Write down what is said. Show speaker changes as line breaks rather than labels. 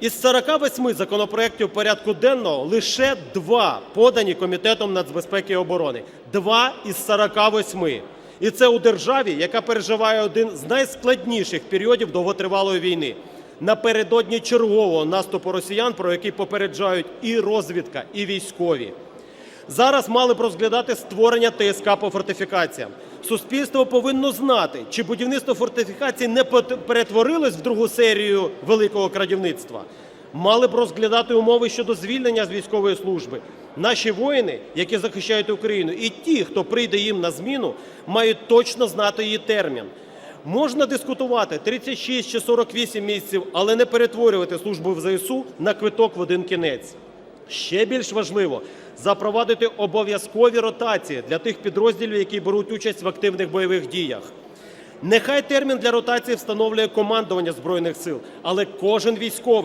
Із 48 законопроєктів порядку денного лише два подані Комітетом нацбезпеки і оборони. Два із 48. І це у державі, яка переживає один з найскладніших періодів довготривалої війни. Напередодні чергового наступу росіян, про який попереджають і розвідка, і військові. Зараз мали б розглядати створення ТСК по фортифікаціям. Суспільство повинно знати, чи будівництво фортифікацій не перетворилось в другу серію великого крадівництва. Мали б розглядати умови щодо звільнення з військової служби. Наші воїни, які захищають Україну, і ті, хто прийде їм на зміну, мають точно знати її термін. Можна дискутувати 36 чи 48 місяців, але не перетворювати службу в ЗСУ на квиток в один кінець. Ще більш важливо запровадити обов'язкові ротації для тих підрозділів, які беруть участь в активних бойових діях. Нехай термін для ротації встановлює командування збройних сил, але кожен військовий